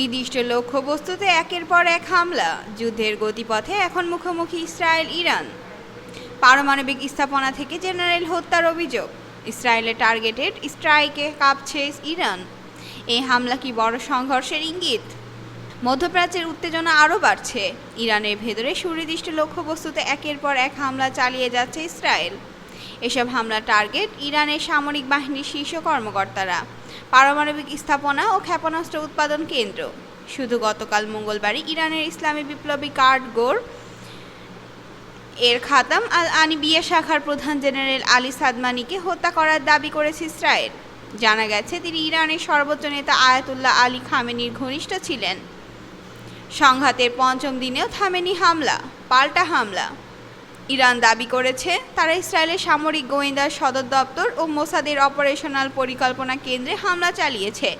নির্দিষ্ট লক্ষ্যবস্তুতে একের পর এক হামলা। যুদ্ধের গতিপথে এখন মুখোমুখি ইসরায়েল, ইরান। পারমাণবিক স্থাপনা থেকে জেনারেল হত্যার অভিযোগ। ইসরায়েলের টার্গেটেড স্ট্রাইকে কাঁপছে ইরান। এই হামলা কি বড় সংঘর্ষের ইঙ্গিত? মধ্যপ্রাচ্যের উত্তেজনা আরও বাড়ছে। ইরানের ভেতরে সুনির্দিষ্ট লক্ষ্যবস্তুতে একের পর এক হামলা চালিয়ে যাচ্ছে ইসরায়েল। এসব হামলা টার্গেট ইরানের সামরিক বাহিনীর শীর্ষ কর্মকর্তারা। পারমাণবিক স্থাপনা ও ক্ষেপণাস্ত্র উৎপাদন কেন্দ্র। শুধু গতকাল মঙ্গলবারই ইরানের ইসলামী বিপ্লবী কার্ড গোর এর খাতাম আল আনি আনিবিয়া শাখার প্রধান জেনারেল আলী সাদমানিকে হত্যা করার দাবি করেছে ইসরায়েল। জানা গেছে, তিনি ইরানের সর্বোচ্চ নেতা আয়াতুল্লাহ আলী খামেনির ঘনিষ্ঠ ছিলেন। সংঘাতের পঞ্চম দিনেও থামেনি হামলা, পাল্টা হামলা। ইরান দাবি করেছে, তারা ইসরায়েলের সামরিক গোয়েন্দা সদর দপ্তর ও মোসাদের অপারেশনাল পরিকল্পনা কেন্দ্রে হামলা চালিয়েছে।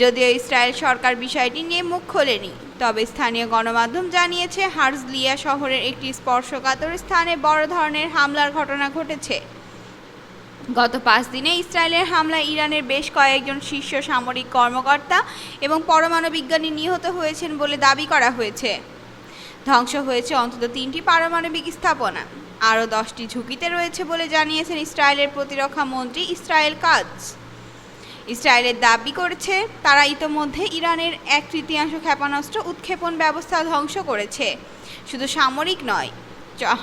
যদিও ইসরায়েল সরকার বিষয়টি নিয়ে মুখ খোলেনি, তবে স্থানীয় গণমাধ্যম জানিয়েছে হার্জলিয়া শহরের একটি স্পর্শকাতর স্থানে বড় ধরনের হামলার ঘটনা ঘটেছে। গত পাঁচ দিনে ইসরায়েলের হামলায় ইরানের বেশ কয়েকজন শীর্ষ সামরিক কর্মকর্তা এবং পরমাণু বিজ্ঞানী নিহত হয়েছেন বলে দাবি করা হয়েছে। ধ্বংস হয়েছে অন্তত তিনটি পারমাণবিক স্থাপনা। আরও দশটি ঝুঁকিতে রয়েছে বলে জানিয়েছেন ইসরায়েলের প্রতিরক্ষা মন্ত্রী ইসরায়েল কাজ। ইসরায়েলের দাবি করেছে, তারা ইতোমধ্যে ইরানের এক তৃতীয়াংশ ক্ষেপণাস্ত্র উৎক্ষেপণ ব্যবস্থা ধ্বংস করেছে। শুধু সামরিক নয়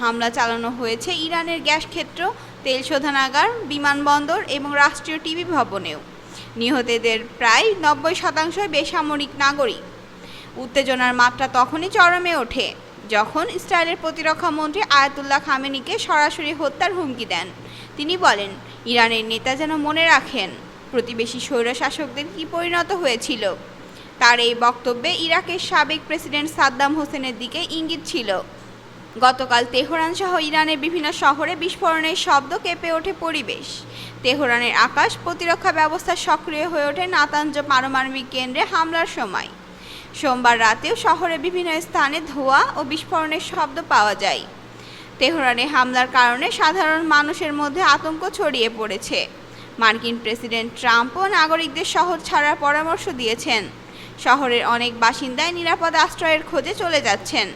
হামলা চালানো হয়েছে ইরানের গ্যাস ক্ষেত্র, তেল শোধনাগার, বিমানবন্দর এবং রাষ্ট্রীয় টিভি ভবনেও। নিহতদের প্রায় নব্বই শতাংশই বেসামরিক নাগরিক। উত্তেজনার মাত্রা তখনই চরমে ওঠে যখন ইসরায়েলের প্রতিরক্ষা মন্ত্রী আয়াতুল্লাহ খামেনিকে সরাসরি হত্যার হুমকি দেন। তিনি বলেন, ইরানের নেতা যেন মনে রাখেন প্রতিবেশী স্বৈরশাসকদের কী পরিণত হয়েছিল। তার এই বক্তব্যে ইরাকের সাবেক প্রেসিডেন্ট সাদ্দাম হোসেনের দিকে ইঙ্গিত ছিল। গতকাল তেহরান সহ ইরানের বিভিন্ন শহরে বিস্ফোরণের শব্দ কেঁপে ওঠে পরিবেশ। তেহরানের আকাশ প্রতিরক্ষা ব্যবস্থা সক্রিয় হয়ে ওঠে নাতাঞ্জ পারমাণবিক কেন্দ্রে হামলার সময়। সোমবার রাতেও শহরের বিভিন্ন স্থানে ধোঁয়া ও বিস্ফোরণের শব্দ পাওয়া যায়। তেহরানে হামলার কারণে সাধারণ মানুষের মধ্যে আতঙ্ক ছড়িয়ে পড়েছে। মার্কিন প্রেসিডেন্ট ট্রাম্পও নাগরিকদের শহর ছাড়ার পরামর্শ দিয়েছেন। শহরের অনেক বাসিন্দাই নিরাপদ আশ্রয়ের খোঁজে চলে যাচ্ছেন।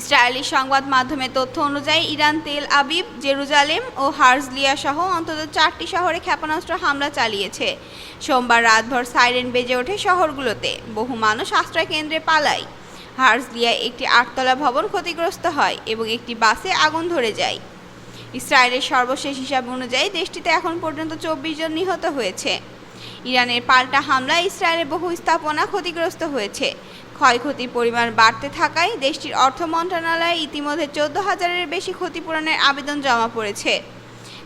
ইসরায়েলি সংবাদ মাধ্যমের তথ্য অনুযায়ী, ইরান, তেল আবিব, জেরুজালেম ও হার্জলিয়া সহ অন্তত চারটি শহরে ক্ষেপণাস্ত্র হামলা চালিয়েছে। সোমবার রাতভর সাইরেন বেজে ওঠে শহরগুলোতে। বহু মানুষ আশ্রয় কেন্দ্রে পালায়। হার্জলিয়ায় একটি আটতলা ভবন ক্ষতিগ্রস্ত হয় এবং একটি বাসে আগুন ধরে যায়। ইসরায়েলের সর্বশেষ হিসাব অনুযায়ী, দেশটিতে এখন পর্যন্ত চব্বিশ জন নিহত হয়েছে। ইরানের পাল্টা হামলায় ইসরায়েলের বহু স্থাপনা ক্ষতিগ্রস্ত হয়েছে। ক্ষয়ক্ষতির পরিমাণ বাড়তে থাকায় দেশটির অর্থ মন্ত্রণালয়ে ইতিমধ্যে চোদ্দ হাজারের বেশি ক্ষতিপূরণের আবেদন জমা পড়েছে।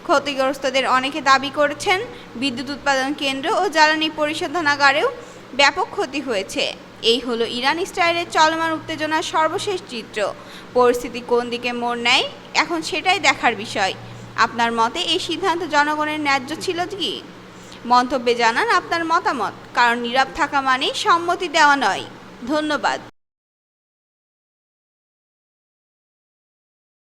ক্ষতিগ্রস্তদের অনেকে দাবি করেছেন, বিদ্যুৎ উৎপাদন কেন্দ্র ও জ্বালানি পরিশোধনাগারেও ব্যাপক ক্ষতি হয়েছে। এই হলো ইরান ইসরায়েলের চলমান উত্তেজনার সর্বশেষ চিত্র। পরিস্থিতি কোন দিকে মোড় নেয়, এখন সেটাই দেখার বিষয়। আপনার মতে এই সিদ্ধান্ত জনগণের ন্যায্য ছিল কি? মন্তব্যে জানান আপনার মতামত কারণ নীরব থাকা মানেই সম্মতি দেওয়া নয়। ধন্যবাদ।